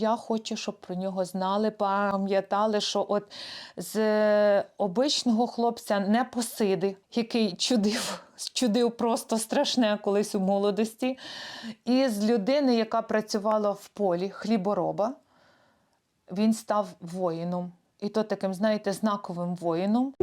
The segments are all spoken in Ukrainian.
Я хочу, щоб про нього знали, пам'ятали, що от з обичного хлопця не посиди, який чудив, чудив просто страшне колись у молодості, і з людини, яка працювала в полі, хлібороба, він став воїном. І то таким, знаєте, знаковим воїном.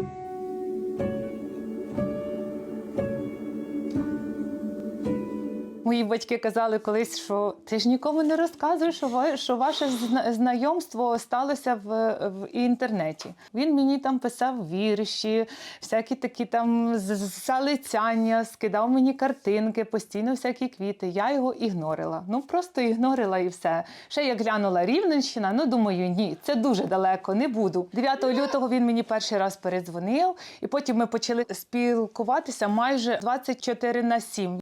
Мої батьки казали колись, що ти ж нікому не розказуєш, що, ва- що ваше зна- знайомство сталося в, в інтернеті. Він мені там писав вірші, всякі такі там з- з- залицяння, скидав мені картинки, постійно всякі квіти. Я його ігнорила. Ну просто ігнорила і все. Ще як глянула Рівненщина, ну думаю, ні, це дуже далеко, не буду. 9 лютого він мені перший раз передзвонив, і потім ми почали спілкуватися майже 24 на 7.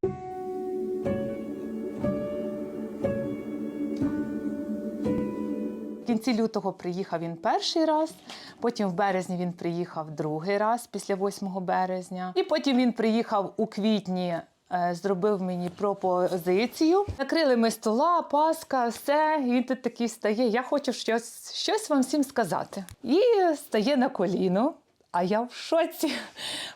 Кінці лютого приїхав він перший раз, потім в березні він приїхав другий раз після 8 березня. І потім він приїхав у квітні. е, Зробив мені пропозицію. Накрили ми стола, паска, все. І він тут такий стає. Я хочу щось, щось вам всім сказати. І стає на коліно. А я в шоці.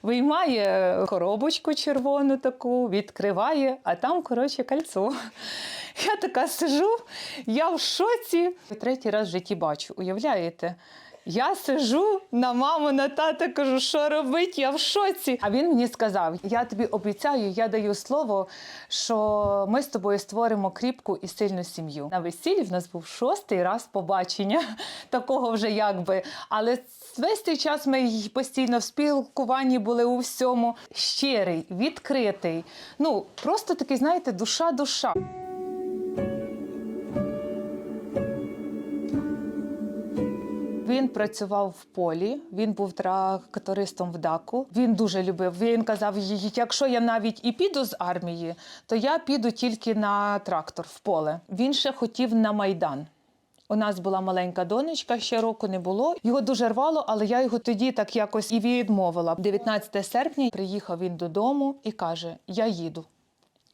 Виймає коробочку червону таку, відкриває, а там, коротше, кольцо. Я така сижу, я в шоці. Третій раз в житті бачу, уявляєте? Я сижу на маму, на тата, кажу, що робить, я в шоці. А він мені сказав: я тобі обіцяю, я даю слово, що ми з тобою створимо кріпку і сильну сім'ю. На весіллі в нас був шостий раз побачення, такого вже якби. Але весь цей час ми постійно в спілкуванні були у всьому. Щирий, відкритий. Ну, просто такий, знаєте, душа-душа. Він працював в полі, він був трактористом в даку. Він дуже любив. Він казав: якщо я навіть і піду з армії, то я піду тільки на трактор в поле. Він ще хотів на майдан. У нас була маленька донечка, ще року не було. Його дуже рвало, але я його тоді так якось і відмовила. 19 серпня приїхав він додому і каже: Я їду.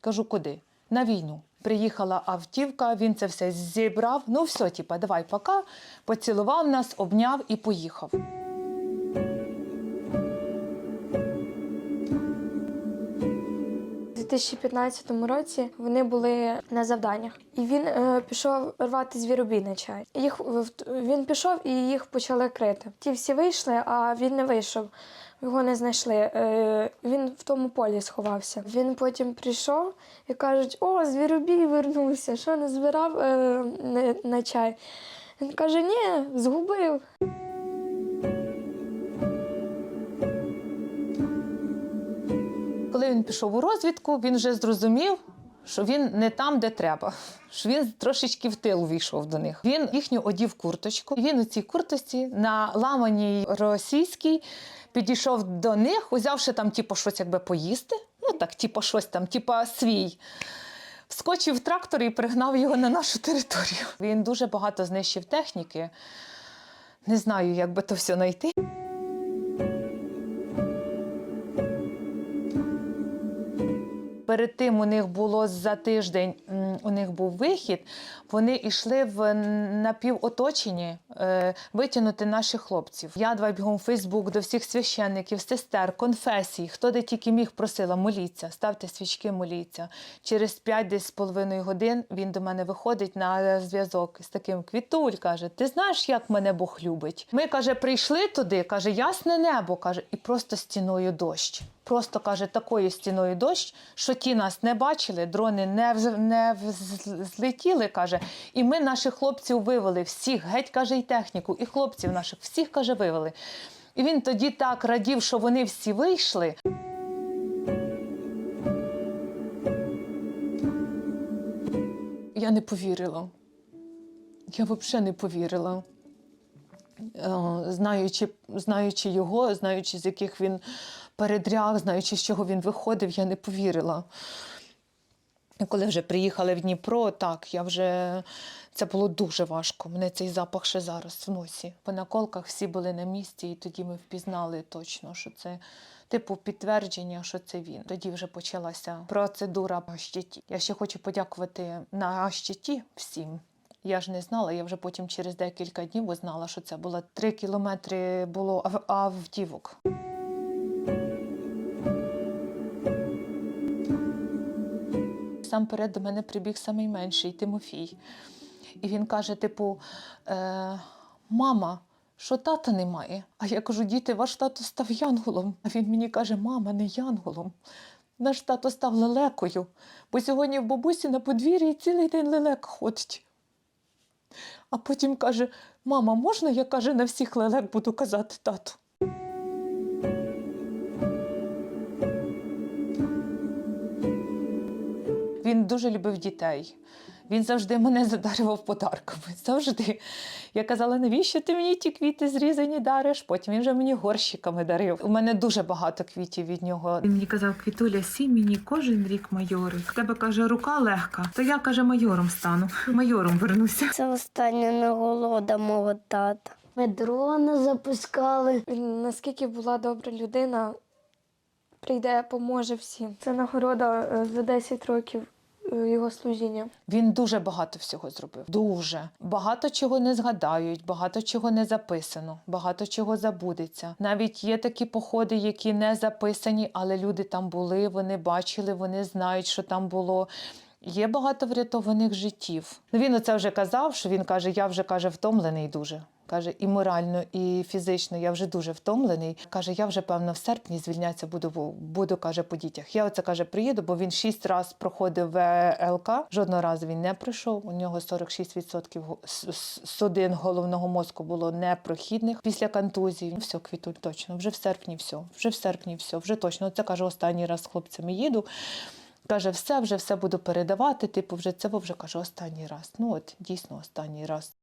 Кажу, куди? На війну. Приїхала автівка, він це все зібрав. Ну, все, типа, давай, пока. Поцілував нас, обняв і поїхав. 2015 році вони були на завданнях, і він е, пішов рвати звіробій на чай. Їх він пішов і їх почали крити. Ті всі вийшли, а він не вийшов. Його не знайшли. Е, він в тому полі сховався. Він потім прийшов і кажуть: О, звіробій вернувся. Що не збирав е, на чай? Він каже: Ні, згубив. Коли він пішов у розвідку, він вже зрозумів, що він не там, де треба. Що він трошечки в тил увійшов до них. Він їхню одів курточку. Він у цій курточці на ламаній російській підійшов до них, узявши там, типу, щось якби поїсти. Ну так, типу, щось там, типу, свій. Вскочив в трактор і пригнав його на нашу територію. Він дуже багато знищив техніки. Не знаю, як би то все знайти. Перед тим у них було за тиждень, у них був вихід. Вони йшли в напівоточенні е, витягнути наших хлопців. Я два бігом Фейсбук до всіх священників, сестер, конфесій, хто де тільки міг просила, моліться, ставте свічки, моліться. Через п'ять десь з половиною годин він до мене виходить на зв'язок з таким квітуль. каже: Ти знаєш, як мене Бог любить? Ми каже, прийшли туди, каже, ясне небо, каже, і просто стіною дощ. Просто каже, такою стіною дощ, що ті нас не бачили, дрони не, вз- не злетіли, каже. І ми наших хлопців вивели, всіх, геть каже, і техніку, і хлопців наших, всіх каже, вивели. І він тоді так радів, що вони всі вийшли. Я не повірила. Я взагалі не повірила. Е, знаючи, знаючи його, знаючи, з яких він передряг, знаючи, з чого він виходив, я не повірила. Коли вже приїхали в Дніпро, так, я вже це було дуже важко. Мене цей запах ще зараз в носі. По наколках всі були на місці, і тоді ми впізнали точно, що це типу підтвердження, що це він. Тоді вже почалася процедура щиті. Я ще хочу подякувати на щиті всім Я ж не знала, я вже потім через декілька днів узнала, що це було три кілометри було ав- автівок. Сам перед до мене прибіг самий менший Тимофій. І він каже: типу, е, мама, що тата немає? А я кажу, діти, ваш тато став янголом. А він мені каже, мама, не янголом. Наш тато став лелекою, бо сьогодні в бабусі на подвір'ї цілий день лелек ходить. А потім каже: Мама, можна я каже, на всіх лелек буду казати тату? Він дуже любив дітей. Він завжди мене задарював подарками. Завжди. Я казала, навіщо ти мені ті квіти зрізані дариш? Потім він вже мені горщиками дарив. У мене дуже багато квітів від нього. Він мені казав, Квітуля, сій мені кожен рік майорик. В тебе каже, рука легка, то я каже, майором стану. Майором вернуся. Це остання нагорода мого тата. Ми дрони запускали. Він наскільки була добра людина, прийде, поможе всім. Це нагорода е, за 10 років його служіння. Він дуже багато всього зробив. Дуже багато чого не згадають, багато чого не записано, багато чого забудеться. Навіть є такі походи, які не записані, але люди там були, вони бачили, вони знають, що там було. Є багато врятованих життів. Ну, Він оце вже казав, що він каже: я вже каже, втомлений дуже. Каже, і морально, і фізично я вже дуже втомлений. Каже, я вже певно в серпні звільнятися буду, буду каже, по дітях. Я оце каже, приїду, бо він шість разів проходив ВЛК. Жодного разу він не пройшов. У нього 46% го- с- с- судин головного мозку було непрохідних після контузії. Все, квітуль, точно, вже в серпні все, вже в серпні все, вже точно. Оце каже, останній раз з хлопцями їду. Каже, все, вже все буду передавати. Типу, вже це вже каже останній раз. Ну от дійсно останній раз.